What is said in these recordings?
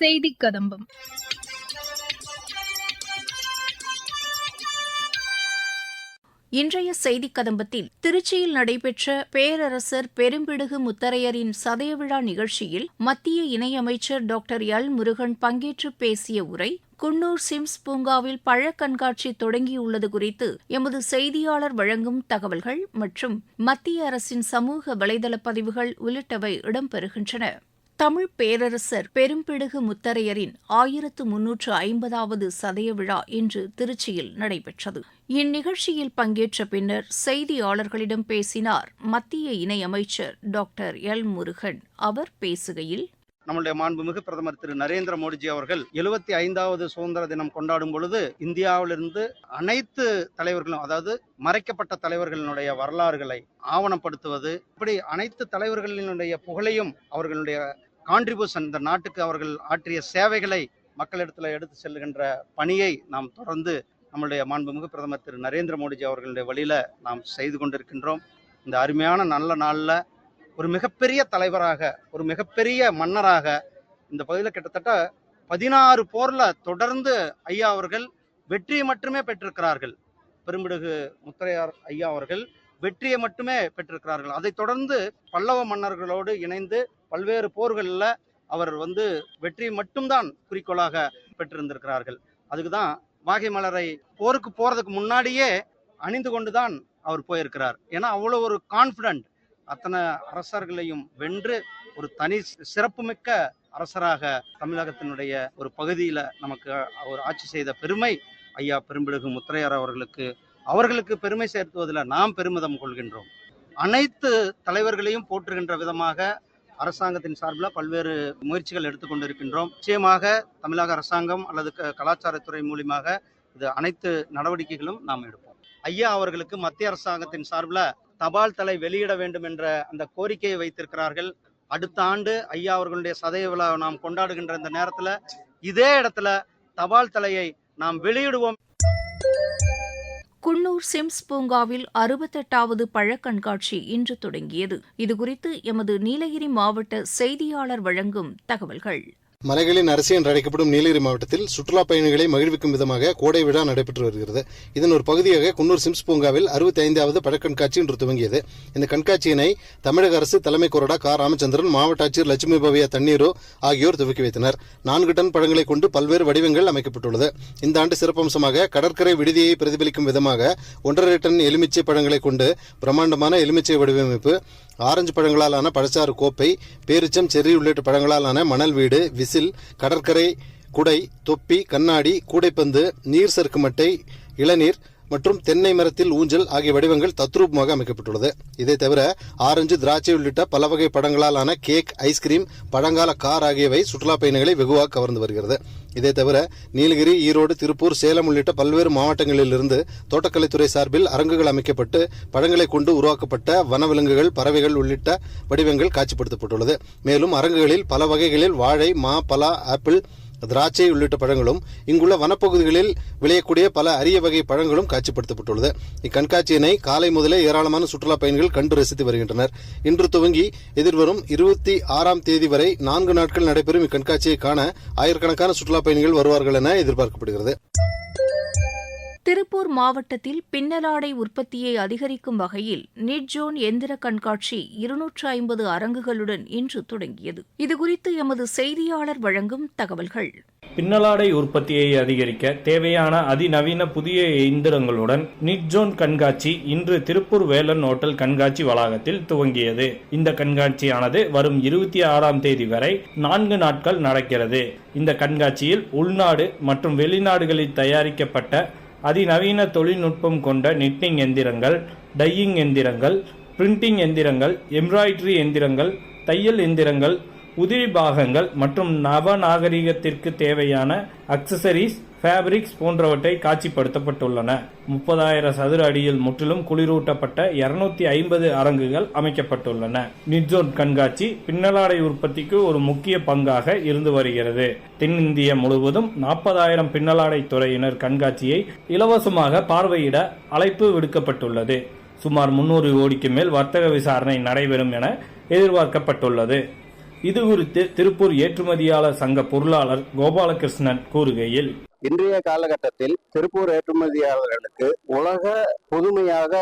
செய்தி கதம்பம். இன்றைய செய்திக் கதம்பத்தில் திருச்சியில் நடைபெற்ற பேரரசர் பெரும்பிடுகு முத்தரையரின் சதய விழா நிகழ்ச்சியில் மத்திய இணையமைச்சர் டாக்டர் எல் முருகன் பங்கேற்று பேசிய உரை குன்னூர் சிம்ஸ் பூங்காவில் பழ கண்காட்சி தொடங்கியுள்ளது குறித்து எமது செய்தியாளர் வழங்கும் தகவல்கள் மற்றும் மத்திய அரசின் சமூக வலைதள பதிவுகள் உள்ளிட்டவை இடம்பெறுகின்றன. தமிழ் பேரரசர் பெரும்பிடுகு முத்தரையரின் ஆயிரத்து முன்னூற்று ஐம்பதாவது சதய விழா இன்று திருச்சியில் நடைபெற்றது. இந்நிகழ்ச்சியில் பங்கேற்ற பின்னர் செய்தியாளர்களிடம் பேசினார் மத்திய இணையமைச்சர் டாக்டர் எல் முருகன். அவர் பேசுகையில் நம்முடைய மாண்புமிகு பிரதமர் திரு நரேந்திர மோடிஜி அவர்கள் எழுபத்தி ஐந்தாவது சுதந்திர தினம் கொண்டாடும் பொழுது இந்தியாவிலிருந்து அனைத்து தலைவர்களும் அதாவது மறைக்கப்பட்ட தலைவர்களினுடைய வரலாறுகளை ஆவணப்படுத்துவது இப்படி அனைத்து தலைவர்களினுடைய புகழையும் அவர்களுடைய கான்ட்ரிபியூஷன் இந்த நாட்டுக்கு அவர்கள் ஆற்றிய சேவைகளை மக்களிடத்தில் எடுத்து செல்லுகின்ற பணியை நாம் தொடர்ந்து நம்முடைய மாண்புமிகு பிரதமர் திரு நரேந்திர மோடிஜி அவர்களுடைய வழியில் நாம் செய்து கொண்டிருக்கின்றோம். இந்த அருமையான நல்ல நாளில் ஒரு மிகப்பெரிய தலைவராக ஒரு மிகப்பெரிய மன்னராக இந்த பகுதியில் கிட்டத்தட்ட பதினாறு போரில் தொடர்ந்து ஐயா அவர்கள் வெற்றியை மட்டுமே பெற்றிருக்கிறார்கள். பெரும்பிடுகு முத்தையார் ஐயா அவர்கள் வெற்றியை மட்டுமே பெற்றிருக்கிறார்கள். அதைத் தொடர்ந்து பல்லவ மன்னர்களோடு இணைந்து பல்வேறு போர்களில் அவர் வந்து வெற்றி மட்டும்தான் குறிக்கோளாக பெற்றிருந்திருக்கிறார்கள். அதுக்கு தான் வாகை மலரை போருக்கு போகிறதுக்கு முன்னாடியே அணிந்து கொண்டு தான் அவர் போயிருக்கிறார். ஏன்னா அவ்வளோ ஒரு கான்ஃபிடென்ட் அத்தனை அரசர்களையும் வென்று ஒரு தனி சிறப்புமிக்க அரசராக தமிழகத்தினுடைய ஒரு பகுதியில் நமக்கு அவர் ஆட்சி செய்த பெருமை ஐயா பெரும்பிடுகு முத்தையர் அவர்களுக்கு அவர்களுக்கு பெருமை சேர்த்துவதில் நாம் பெருமிதம் கொள்கின்றோம். அனைத்து தலைவர்களையும் போற்றுகின்ற விதமாக அரசாங்கத்தின் சார்பில் பல்வேறு முயற்சிகள் எடுத்துக்கொண்டிருக்கின்றோம். நிச்சயமாக தமிழக அரசாங்கம் அல்லது க- கலாச்சாரத்துறை மூலியமாக இது அனைத்து நடவடிக்கைகளும் நாம் எடுப்போம். ஐயா அவர்களுக்கு மத்திய அரசாங்கத்தின் சார்பில் தபால் தலை வெளியிட வேண்டும் என்ற அந்த கோரிக்கையை வைத்திருக்கிறார்கள். அடுத்த ஆண்டு ஐயா அவர்களுடைய சதய விழா நாம் கொண்டாடுகின்ற இந்த நேரத்தில் இதே இடத்துல தபால் தலையை நாம் வெளியிடுவோம் குன்னூர் சிம்ஸ் பூங்காவில் அறுபத்தெட்டாவது பழக் கண்காட்சி இன்று தொடங்கியது. இதுகுறித்து எமது நீலகிரி மாவட்ட செய்தியாளர் வழங்கும் தகவல்கள். மலைகளின் அரசி என்று அழைக்கப்படும் நீலகிரி மாவட்டத்தில் சுற்றுலா பயணிகளை மகிழ்விக்கும் விதமாக கோடை விழா நடைபெற்று வருகிறது. இதன் ஒரு பகுதியாக குன்னூர் சிம்ஸ் பூங்காவில் அறுபத்தி ஐந்தாவது பழக்கண்காட்சி இன்று துவங்கியது. இந்த கண்காட்சியினை தமிழக அரசு தலைமை கொறடா கா. ராமச்சந்திரன் மாவட்ட ஆட்சியர் லட்சுமி பவியா தண்ணீரோ ஆகியோர் துவக்கி வைத்தனர். நான்கு டன் பழங்களை கொண்டு பல்வேறு வடிவங்கள் அமைக்கப்பட்டுள்ளது. இந்த ஆண்டு சிறப்பம்சமாக கடற்கரை விடுதியை பிரதிபலிக்கும் விதமாக ஒன்றரை டன் எலுமிச்சை பழங்களை கொண்டு பிரம்மாண்டமான எலுமிச்சை வடிவமைப்பு ஆரஞ்சு பழங்களாலான பழச்சாறு கோப்பை பேரிச்சம் செர்ரி உள்ளிட்ட பழங்களாலான மணல் வீடு விசில் கடற்கரை குடை தொப்பி கண்ணாடி கூடைப்பந்து நீர் சறுக்கு மட்டை இளநீர் மற்றும் தென்னை மரத்தில் ஊஞ்சல் ஆகிய வடிவங்கள் தத்ரூபமாக அமைக்கப்பட்டுள்ளது. இதை தவிர ஆரஞ்சு திராட்சை உள்ளிட்ட பல வகை பழங்களாலான கேக் ஐஸ்கிரீம் பழங்கால கார் ஆகியவை சுற்றுலா பயணிகளை வெகுவாக கவர்ந்து வருகிறது. இதே தவிர நீலகிரி ஈரோடு திருப்பூர் சேலம் உள்ளிட்ட பல்வேறு மாவட்டங்களிலிருந்து தோட்டக்கலைத்துறை சார்பில் அரங்குகள் அமைக்கப்பட்டு பழங்களை கொண்டு உருவாக்கப்பட்ட வனவிலங்குகள் பறவைகள் உள்ளிட்ட வடிவங்கள் காட்சிப்படுத்தப்பட்டுள்ளது. மேலும் அரங்குகளில் பல வகைகளில் வாழை மா பலா ஆப்பிள் திராட்சை உள்ளிட்ட பழங்களும் இங்குள்ள வனப்பகுதிகளில் விளையக்கூடிய பல அரிய வகை பழங்களும் காட்சிப்படுத்தப்பட்டுள்ளது. இக்கண்காட்சியினை காலை முதலே ஏராளமான சுற்றுலா பயணிகள் கண்டு ரசித்து வருகின்றனர். இன்று துவங்கி எதிர்வரும் இருபத்தி ஆறாம் தேதி வரை நான்கு நாட்கள் நடைபெறும் இக்கண்காட்சியை காண ஆயிரக்கணக்கான சுற்றுலா பயணிகள் வருவார்கள் என எதிர்பார்க்கப்படுகிறது. திருப்பூர் மாவட்டத்தில் பின்னலாடை உற்பத்தியை அதிகரிக்கும் வகையில் நிட்ஜோன் எந்திர கண்காட்சி இருநூற்று ஐம்பது அரங்குகளுடன் இன்று தொடங்கியது. இதுகுறித்து எமது செய்தியாளர் வழங்கும் தகவல்கள். பின்னலாடை உற்பத்தியை அதிகரிக்க தேவையான அதிநவீன புதிய இயந்திரங்களுடன் நிட்ஜோன் கண்காட்சி இன்று திருப்பூர் வேலன் ஹோட்டல் கண்காட்சி வளாகத்தில் துவங்கியது. இந்த கண்காட்சியானது வரும் இருபத்தி ஆறாம் தேதி வரை நான்கு நாட்கள் நடக்கிறது. இந்த கண்காட்சியில் உள்நாடு மற்றும் வெளிநாடுகளில் தயாரிக்கப்பட்ட அதிநவீன தொழில்நுட்பம் கொண்ட நிட்டிங் எந்திரங்கள் டையிங் எந்திரங்கள் பிரிண்டிங் எந்திரங்கள் எம்ப்ராய்டரி எந்திரங்கள் தையல் எந்திரங்கள் உதிரி பாகங்கள் மற்றும் நவநாகரிகத்திற்கு தேவையான அக்சசரிஸ் ஃபேப்ரிக்ஸ் போன்றவற்றை காட்சிப்படுத்தப்பட்டுள்ளன. முப்பதாயிரம் சதுர அடியில் முற்றிலும் குளிரூட்டப்பட்ட இருநூத்தி ஐம்பது அரங்குகள் அமைக்கப்பட்டுள்ளன. நிட்ஜோன் கண்காட்சி பின்னலாடை உற்பத்திக்கு ஒரு முக்கிய பங்காக இருந்து வருகிறது. தென்னிந்திய முழுவதும் நாற்பதாயிரம் பின்னலாடை துறையினர் கண்காட்சியை இலவசமாக பார்வையிட அழைப்பு விடுக்கப்பட்டுள்ளது. சுமார் முன்னூறு கோடிக்கு மேல் வர்த்தக விசாரணை நடைபெறும் என எதிர்பார்க்கப்பட்டுள்ளது. இது குறித்து திருப்பூர் ஏற்றுமதியாளர் சங்க பொருளாளர் கோபாலகிருஷ்ணன் கூறுகையில் இன்றைய காலகட்டத்தில் திருப்பூர் ஏற்றுமதியாளர்களுக்கு உலக புதுமையாக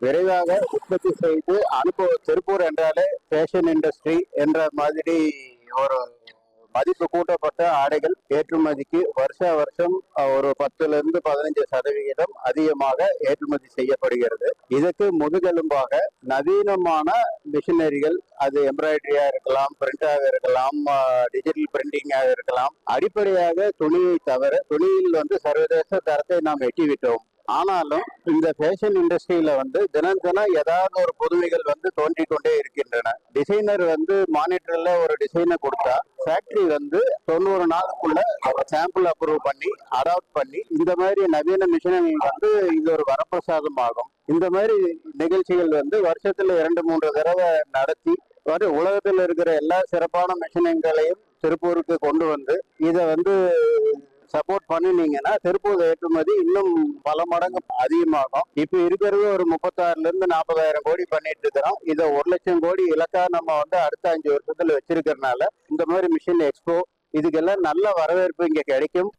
விரைவாக உற்பத்தி செய்து அனுபவ திருப்பூர் என்றாலே ஃபேஷன் இண்டஸ்ட்ரி என்ற மாதிரி ஒரு மதிப்பு கூட்டப்பட்ட ஆடைகள் ஏற்றுமதிக்கு வருஷ வருஷம் ஒரு பத்துல இருந்து பதினைஞ்சு சதவிகிதம் அதிகமாக ஏற்றுமதி செய்யப்படுகிறது. இதுக்கு முதுகெலும்பாக நவீனமான மிஷினரிகள் அது எம்ப்ராய்டரியா இருக்கலாம் பிரிண்டாக இருக்கலாம் டிஜிட்டல் பிரிண்டிங்காக இருக்கலாம் அடிப்படையாக துணியை தவிர துணியில் வந்து சர்வதேச தரத்தை நாம் எட்டிவிட்டோம். ஆனாலும் இந்த ஃபேஷன் இண்டஸ்ட்ரியில வந்து தினம் தினம் ஏதாவது ஒரு புதுமைகள் வந்து தோன்றிக்கொண்டே இருக்கின்றன. டிசைனர் வந்து மானிட்டர்ல ஒரு டிசைனை கொடுத்தா ஃபேக்டரி வந்து தொண்ணூறு நாளுக்குள்ள சாம்பிள் அப்ரூவ் பண்ணி அடாப்ட் பண்ணி இந்த மாதிரி நவீன மிஷினரி வந்து இது ஒரு வரப்பிரசாதம் ஆகும் இந்த மாதிரி நிகழ்ச்சிகள் வந்து வருஷத்துல இரண்டு மூன்று தடவை நடத்தி உலகத்தில் இருக்கிற எல்லா சிறப்பான மிஷினங்களையும் திருப்பூருக்கு கொண்டு வந்து இதை வந்து சப்போர்ட் பண்ணினீங்கன்னா திருப்பூர் ஏற்றுமதி இன்னும் பல மடங்கு அதிகமாகும். இப்ப இருக்கிறது ஒரு முப்பத்தாறுல இருந்து நாற்பதாயிரம் கோடி பண்ணிட்டு இருக்கிறோம். இதை ஒரு லட்சம் கோடி இலக்கா நம்ம வந்து அடுத்த அஞ்சு வருஷத்துல வச்சிருக்கிறதுனால இந்த மாதிரி மிஷின் எக்ஸ்போ இதுக்கெல்லாம் நல்ல வரவேற்பு இங்க கிடைக்கும்.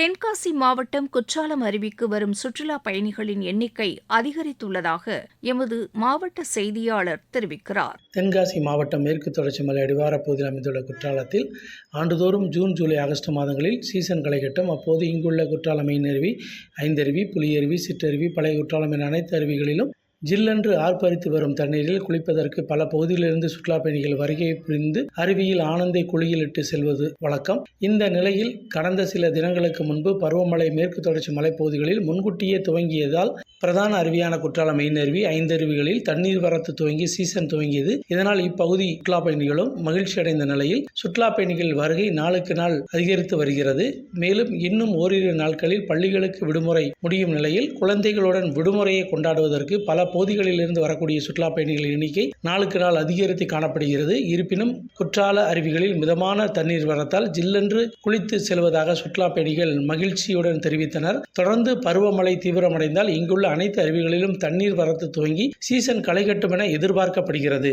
தென்காசி மாவட்டம் குற்றாலம் அருவிக்கு வரும் சுற்றுலா பயணிகளின் எண்ணிக்கை அதிகரித்துள்ளதாக எமது மாவட்ட செய்தியாளர் தெரிவிக்கிறார். தென்காசி மாவட்டம் மேற்கு தொடர்ச்சி மலை அடிவாரப் பகுதியில் அமைந்துள்ள குற்றாலத்தில் ஆண்டுதோறும் ஜூன் ஜூலை ஆகஸ்ட் மாதங்களில் சீசன் களைகட்டும். அப்போது இங்குள்ள குற்றால மெயினருவி ஐந்தருவி புலியருவி சிற்றருவி பழைய குற்றாலம் என அனைத்து அருவிகளிலும் ஜில்லென்று ஆர்ப்பரித்து வரும் தண்ணீரில் குளிப்பதற்கு பல பகுதியிலிருந்து சுற்றுலா பயணிகள் வருகை புரிந்து அருவியில் ஆனந்தை குளியலிட்டு செல்வது வழக்கம். இந்த நிலையில் கடந்த சில தினங்களுக்கு முன்பு பருவமழை மேற்கு தொடர்ச்சி மலைப்பகுதிகளில் முன்கூட்டியே துவங்கியதால் பிரதான அருவியான குற்றாலம் மெயின் அருவி ஐந்தருவிகளில் தண்ணீர் வரத்து துவங்கி சீசன் துவங்கியது. இதனால் இப்பகுதி சுற்றுலா பயணிகளும் மகிழ்ச்சி அடைந்த நிலையில் சுற்றுலா பயணிகள் வருகை நாளுக்கு நாள் அதிகரித்து வருகிறது. மேலும் இன்னும் ஓரிரு நாட்களில் பள்ளிகளுக்கு விடுமுறை முடியும் நிலையில் குழந்தைகளுடன் விடுமுறையை கொண்டாடுவதற்கு பல பகுதிகளிலிருந்து வரக்கூடிய சுற்றுலா பயணிகளின் எண்ணிக்கை நாளுக்கு நாள் அதிகரித்து காணப்படுகிறது. இருப்பினும் குற்றால அருவிகளில் மிதமான தண்ணீர் வரத்தால் ஜில்லென்று குளித்து செல்வதாக சுற்றுலா பயணிகள் மகிழ்ச்சியுடன் தெரிவித்தனர். தொடர்ந்து பருவமழை தீவிரமடைந்தால் இங்குள்ள அனைத்து அருவிகளிலும் தண்ணீர் வரத்து துவங்கி சீசன் களைகட்டும் என எதிர்பார்க்கப்படுகிறது.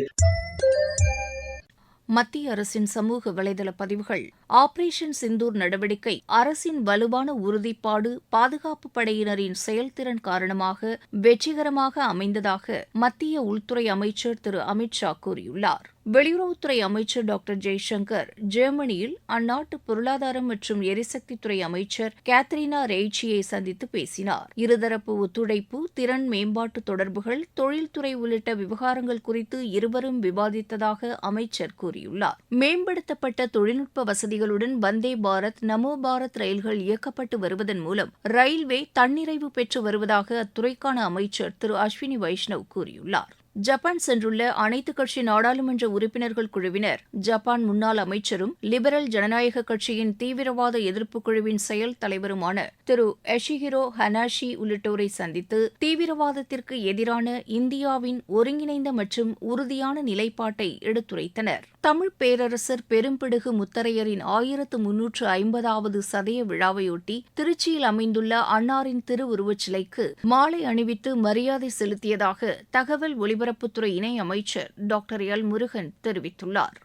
மத்திய அரசின் சமூக வலைதள பதிவுகள் ஆபரேஷன் சிந்தூர் நடவடிக்கை அரசின் வலுவான உறுதிப்பாடு பாதுகாப்பு படையினரின் செயல்திறன் காரணமாக வெற்றிகரமாக அமைந்ததாக மத்திய உள்துறை அமைச்சர் திரு அமித் ஷா கூறியுள்ளார். வெளியுறவுத்துறை அமைச்சர் டாக்டர் ஜெய்சங்கர் ஜெர்மனியில் அந்நாட்டு பொருளாதாரம் மற்றும் எரிசக்தித்துறை அமைச்சர் கேத்ரினா ரெய்ச்சியை சந்தித்து பேசினார். இருதரப்பு ஒத்துழைப்பு திறன் மேம்பாட்டு தொடர்புகள் தொழில்துறை உள்ளிட்ட விவகாரங்கள் குறித்து இருவரும் விவாதித்ததாக அமைச்சர் கூறியுள்ளார். மேம்படுத்தப்பட்ட தொழில்நுட்ப வசதி வசதிகளுடன் வந்தே பாரத் நமோ பாரத் ரயில்கள் இயக்கப்பட்டு வருவதன் மூலம் ரயில்வே தன்னிறைவு பெற்று வருவதாக அத்துறைக்கான அமைச்சர் திரு அஸ்வினி வைஷ்ணவ் கூறியுள்ளார். ஜப்பான் சென்றுள்ள அனைத்துக் கட்சி நாடாளுமன்ற உறுப்பினர்கள் குழுவினர் ஜப்பான் முன்னாள் அமைச்சரும் லிபரல் ஜனநாயக கட்சியின் தீவிரவாத எதிர்ப்பு குழுவின் செயல் தலைவருமான திரு எஷிஹிரோ ஹனாஷி உள்ளிட்டோரை சந்தித்து தீவிரவாதத்திற்கு எதிரான இந்தியாவின் ஒருங்கிணைந்த மற்றும் உறுதியான நிலைப்பாட்டை எடுத்துரைத்தனர். தமிழ் பேரரசர் பெரும்பிடுகு முத்தரையரின் ஆயிரத்து முன்னூற்று ஐம்பதாவது சதய விழாவையொட்டி திருச்சியில் அமைந்துள்ள அன்னாரின் திருவுருவச் சிலைக்கு மாலை அணிவித்து மரியாதை செலுத்தியதாக தகவல் ஒலிபரப்புத்துறை இணை அமைச்சர் டாக்டர் எல் முருகன் தெரிவித்துள்ளார்.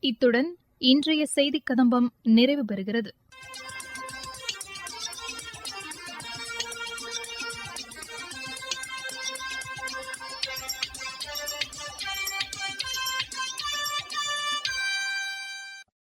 இத்துடன் இன்றைய செய்திக் கதம்பம் நிறைவு பெறுகிறது.